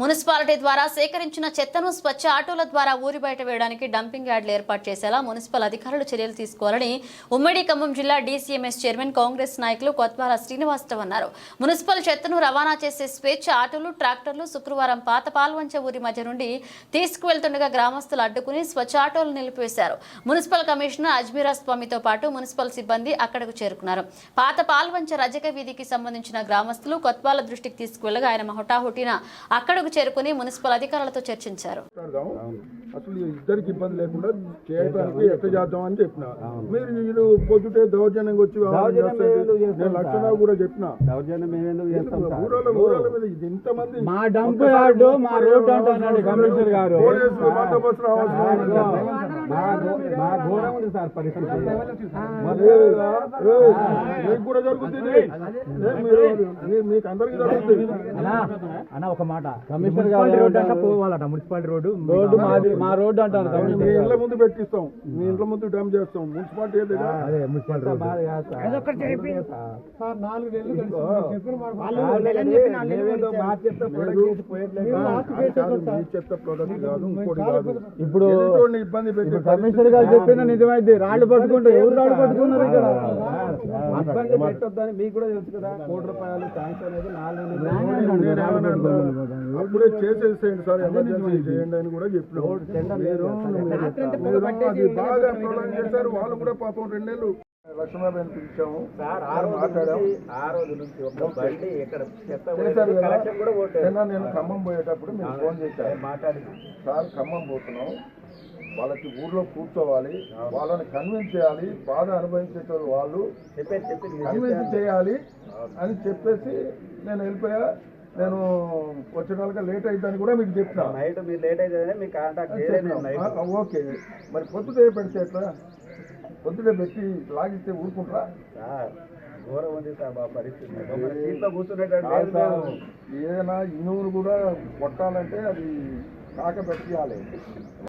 Municipality ద్వారా సేకరించిన చెత్తను స్వచ్ఛ ఆటోల ద్వారా ఊరి బయట వేయడానికి డంపింగ్ యార్డులు ఏర్పాటు చేసేలా మున్సిపల్ అధికారులు చర్యలు తీసుకోవాలని ఉమ్మడి ఖమ్మం జిల్లా డీసీఎంఎస్ చైర్మన్ కాంగ్రెస్ నాయకులు కొత్వాల శ్రీనివాసరావు అన్నారు. మున్సిపల్ చెత్తను రవాణా చేసే స్వేచ్ఛ ఆటోలు ట్రాక్టర్లు శుక్రవారం పాత పాల్వంచ ఊరి మధ్య నుండి తీసుకువెళ్తుండగా గ్రామస్తులు అడ్డుకుని స్వచ్ఛ ఆటోలు నిలిపివేశారు. మున్సిపల్ కమిషనర్ అజ్మీరా స్వామితో పాటు మున్సిపల్ సిబ్బంది అక్కడకు చేరుకున్నారు. పాత పాల్వంచ రజక వీధికి సంబంధించిన గ్రామస్తులు కొత్వాల దృష్టికి తీసుకువెళ్ళగా ఆయన హుటాహుటిన అక్కడకు చేరుకుని మున్సిపల్ అధికారులతో చర్చించారు. అసలు ఇద్దరికి ఇబ్బంది లేకుండా చేయడానికి ఎట్ట చేద్దాం అని చెప్పిన. మీరు మీరు పొద్దుటే దౌర్జన్యంగా వచ్చి నేను లక్షణాలు కూడా చెప్పిన. దౌర్జన్యం మేము ఎందుకు చేస్తాం సార్? ఊరాల ఊరాల మీద ఇది ఇంతమంది మా డంప్ యార్డు మా రోడ్డు అంటున్నాడు కమిషనర్ గారు. పోలీసులు బందోబస్తు రావాల్సిన అవసరం లేదు. మా ఘో- మా ఘోరం ఉంది సార్ పరిస్థితి మరి ఏయ్, మీకు కూడా జరుగుతుంది ఏ, మీరు మీ- మీకు అందరికీ జరుగుతుంది అన్నా అన్న ఒక మాట కమిషనర్ రోడ్డు అంట? పోవాలట మున్సిపాలిటీ రోడ్డు రోడ్డు మాది మా రోడ్డు అంటారు మీ ఇంట్లో. ముందు పెట్టిస్తాం మీ ఇంట్లో ముందు డంప్ చేస్తాం మున్సిపాలిటీ అదే రోడ్డు సార్. నాలుగు చెత్త ప్రొడక్ట్. కాదు, ఇంకోటి కాదు ఇప్పుడు ఇబ్బంది పెట్టి ఇప్పుడు కమిషనర్ గారు చెప్పిన నిజమైంది రాళ్ళు పట్టుకుంటే ఎవరు రాళ్ళు పట్టుకున్నారు ఇక్కడ? ఇబ్బంది పెట్టొద్దని మీకు కూడా తెలుసు కదా కోటి రూపాయలు శాంక్షన్ అనేది నాలుగు నేనేమన్నా అప్పుడే చేసేసేయండి సార్ ఎమర్జెన్సీ చేయండి అని కూడా చెప్పినాం. మీరు మీరు అది బాగా ప్రొలాంగ్ చేశారు. వాళ్ళు కూడా పాపం రెండేళ్ళు లక్ష్మీబాబు పిలిచాము. నేను ఖమ్మం పోయేటప్పుడు మీరు ఫోన్ చేశారు మాట్లాడి సార్ ఖమ్మం పోతున్నాం. వాళ్ళకి ఊర్లో కూర్చోవాలి వాళ్ళని కన్విన్స్ చేయాలి బాధ అనుభవించేటోళ్ళు వాళ్ళు. కన్విన్స్ చేయాలి అని చెప్పేసి నేను వెళ్ళిపోయా. నేను వచ్చిన వాళ్ళకి లేట్ అయిద్దని కూడా మీకు చెప్తా నైట్ మీరు లేట్ అయితే మీకు కాంటాక్ట్ ఓకే. మరి పొద్దుటే పెడితే ఎట్లా? పొద్దుటే పెట్టి లాగిస్తే ఊరుకుంటారా? సార్ ఘోరం ఉంది పరిస్థితి. ఏదైనా ఇనువును కూడా కొట్టాలంటే అది కాక పెట్టాలి